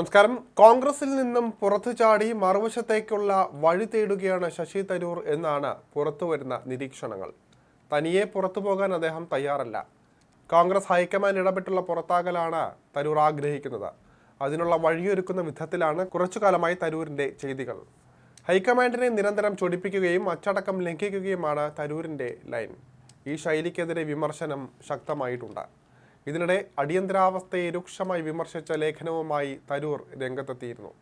നമസ്കാരം. കോൺഗ്രസിൽ നിന്നും പുറത്തു ചാടി മറുവശത്തേക്കുള്ള വഴി തേടുകയാണ് ശശി തരൂർ എന്നാണ് പുറത്തുവരുന്ന നിരീക്ഷണങ്ങൾ. തനിയെ പുറത്തു പോകാൻ അദ്ദേഹം തയ്യാറല്ല. കോൺഗ്രസ് ഹൈക്കമാൻഡ് ഇടപെട്ടുള്ള പുറത്താകലാണ് തരൂർ ആഗ്രഹിക്കുന്നത്. അതിനുള്ള വഴിയൊരുക്കുന്ന വിധത്തിലാണ് കുറച്ചു കാലമായി തരൂരിന്റെ ചെയ്തികൾ. ഹൈക്കമാൻഡിനെ നിരന്തരം ചൊടിപ്പിക്കുകയും അച്ചടക്കം ലംഘിക്കുകയുമാണ് തരൂരിന്റെ ലൈൻ. ഈ ശൈലിക്കെതിരെ വിമർശനം ശക്തമായിട്ടുണ്ട്. ഇതിനിടെ അടിയന്തരാവസ്ഥയെ രൂക്ഷമായി വിമർശിച്ച ലേഖനവുമായി തരൂർ രംഗത്തെത്തിയിരുന്നു.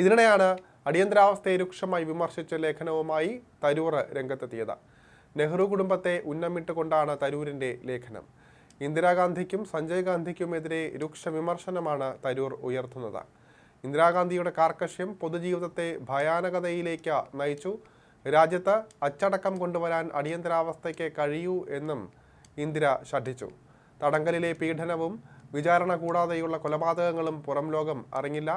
ഇതിനിടെയാണ് അടിയന്തരാവസ്ഥയെ രൂക്ഷമായി വിമർശിച്ച ലേഖനവുമായി തരൂർ രംഗത്തെത്തിയത്. നെഹ്റു കുടുംബത്തെ ഉന്നമിട്ടുകൊണ്ടാണ് തരൂരിന്റെ ലേഖനം. ഇന്ദിരാഗാന്ധിക്കും സഞ്ജയ് ഗാന്ധിക്കുമെതിരെ രൂക്ഷ വിമർശനമാണ് തരൂർ ഉയർത്തുന്നത്. ഇന്ദിരാഗാന്ധിയുടെ കാർക്കശ്യം പൊതുജീവിതത്തെ ഭയാനകതയിലേക്ക് നയിച്ചു. രാജ്യത്ത് അച്ചടക്കം കൊണ്ടുവരാൻ അടിയന്തരാവസ്ഥയ്ക്ക് കഴിയൂ എന്നും ഇന്ദിര ശഠിച്ചു. തടങ്കലിലെ പീഡനവും വിചാരണ കൂടാതെയുള്ള കൊലപാതകങ്ങളും പുറം ലോകം അറിഞ്ഞില്ല.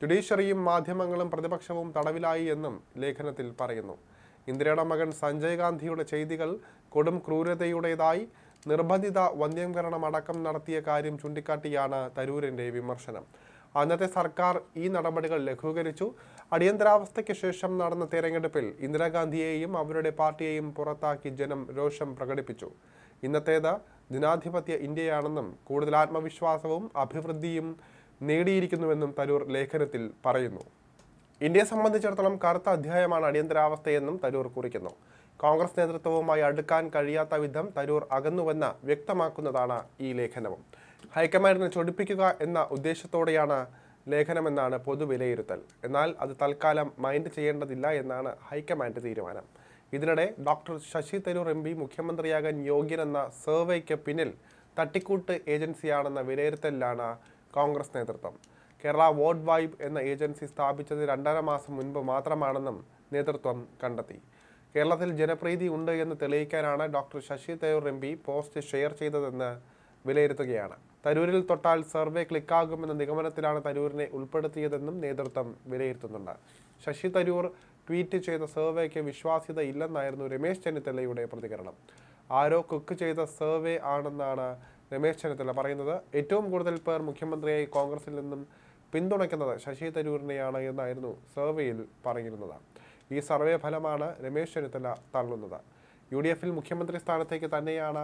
ജുഡീഷ്യറിയും മാധ്യമങ്ങളും പ്രതിപക്ഷവും തടവിലായി എന്നും ലേഖനത്തിൽ പറയുന്നു. ഇന്ദിരയുടെ മകൻ സഞ്ജയ് ഗാന്ധിയുടെ ചെയ്തികൾ കൊടും ക്രൂരതയുടേതായി നിർബന്ധിത വന്ധ്യംകരണം അടക്കം നടത്തിയ കാര്യം ചൂണ്ടിക്കാട്ടിയാണ് തരൂരിന്റെ വിമർശനം. അന്നത്തെ സർക്കാർ ഈ നടപടികൾ ലഘൂകരിച്ചു. അടിയന്തരാവസ്ഥയ്ക്ക് ശേഷം നടന്ന തെരഞ്ഞെടുപ്പിൽ ഇന്ദിരാഗാന്ധിയെയും അവരുടെ പാർട്ടിയെയും പുറത്താക്കി ജനം രോഷം പ്രകടിപ്പിച്ചു. ഇന്നത്തേത് ജനാധിപത്യ ഇന്ത്യയാണെന്നും കൂടുതൽ ആത്മവിശ്വാസവും അഭിവൃദ്ധിയും നേടിയിരിക്കുന്നുവെന്നും തരൂർ ലേഖനത്തിൽ പറയുന്നു. ഇന്ത്യയെ സംബന്ധിച്ചിടത്തോളം കറുത്ത അധ്യായമാണ് അടിയന്തരാവസ്ഥയെന്നും തരൂർ കുറിക്കുന്നു. കോൺഗ്രസ് നേതൃത്വവുമായി അടുക്കാൻ കഴിയാത്ത വിധം തരൂർ അകന്നുവെന്ന് വ്യക്തമാക്കുന്നതാണ് ഈ ലേഖനവും. ഹൈക്കമാൻഡിനെ ചൊടിപ്പിക്കുക എന്ന ഉദ്ദേശത്തോടെയാണ് ലേഖനമെന്നാണ് പൊതുവിലയിരുത്തൽ. എന്നാൽ അത് തൽക്കാലം മൈൻഡ് ചെയ്യേണ്ടതില്ല എന്നാണ് ഹൈക്കമാൻഡ് തീരുമാനം. ഇതിനിടെ doctor Shashi Tharoor M P മുഖ്യമന്ത്രിയാകാൻ യോഗ്യനെന്ന സർവേക്ക് പിന്നിൽ തട്ടിക്കൂട്ട് ഏജൻസിയാണെന്ന വിലയിരുത്തലിലാണ് കോൺഗ്രസ് നേതൃത്വം. കേരള വോട്ട് വൈബ് എന്ന ഏജൻസി സ്ഥാപിച്ചത് രണ്ടര മാസം മുൻപ് മാത്രമാണെന്നും നേതൃത്വം കണ്ടെത്തി. കേരളത്തിൽ ജനപ്രീതി ഉണ്ട് എന്ന് തെളിയിക്കാനാണ് doctor Shashi Tharoor M P post share ചെയ്തതെന്ന് വിലയിരുത്തുകയാണ്. തരൂരിൽ തൊട്ടാൽ സർവേ ക്ലിക്കാകുമെന്ന നിഗമനത്തിലാണ് തരൂരിനെ ഉൾപ്പെടുത്തിയതെന്നും നേതൃത്വം വിലയിരുത്തുന്നുണ്ട്. ശശി തരൂർ ട്വീറ്റ് ചെയ്ത സർവേക്ക് വിശ്വാസ്യത ഇല്ലെന്നായിരുന്നു രമേശ് ചെന്നിത്തലയുടെ പ്രതികരണം. ആരോ കുക്ക് ചെയ്ത സർവേ ആണെന്നാണ് രമേശ് ചെന്നിത്തല പറയുന്നത്. ഏറ്റവും കൂടുതൽ പേർ മുഖ്യമന്ത്രിയായി കോൺഗ്രസിൽ നിന്നും പിന്തുണയ്ക്കുന്നത് ശശി തരൂരിനെയാണ് എന്നായിരുന്നു സർവേയിൽ പറഞ്ഞിരുന്നത്. ഈ സർവേ ഫലമാണ് രമേശ് ചെന്നിത്തല തള്ളുന്നത്. യു ഡി എഫിൽ മുഖ്യമന്ത്രി സ്ഥാനത്തേക്ക് തന്നെയാണ്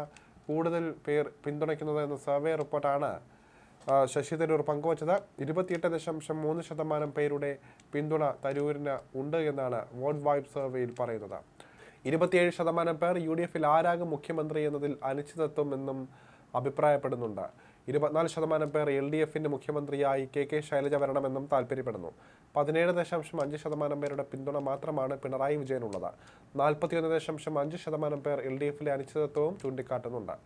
കൂടുതൽ പേർ പിന്തുണയ്ക്കുന്നത് എന്ന സർവേ റിപ്പോർട്ടാണ് ശശി തരൂർ പങ്കുവച്ചത് ഇരുപത്തിയെട്ട് ദശാംശം മൂന്ന് ശതമാനം പേരുടെ പിന്തുണ തരൂരിന് ഉണ്ട് എന്നാണ് വോട്ട് വൈബ് സർവേയിൽ പറയുന്നത്. ഇരുപത്തിയേഴ് ശതമാനം പേർ യു ഡി എഫിൽ ആരാകും മുഖ്യമന്ത്രി എന്നതിൽ അനിശ്ചിതത്വം എന്നും അഭിപ്രായപ്പെടുന്നുണ്ട്. ഇരുപത്തിനാല് ശതമാനം പേർ എൽ ഡി എഫിന്റെ മുഖ്യമന്ത്രിയായി കെ കെ ശൈലജ വരണമെന്നും താല്പര്യപ്പെടുന്നു. പതിനേഴ് ദശാംശം അഞ്ച് ശതമാനം പേരുടെ പിന്തുണ മാത്രമാണ് പിണറായി വിജയനുള്ളത്. നാൽപ്പത്തിയൊന്ന് ദശാംശം അഞ്ച് ശതമാനം പേർ എൽ ഡി എഫിലെ അനിശ്ചിതത്വവും ചൂണ്ടിക്കാട്ടുന്നുണ്ട്.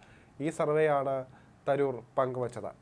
ഈ സർവേയാണ് തരൂർ പങ്കുവച്ചത്.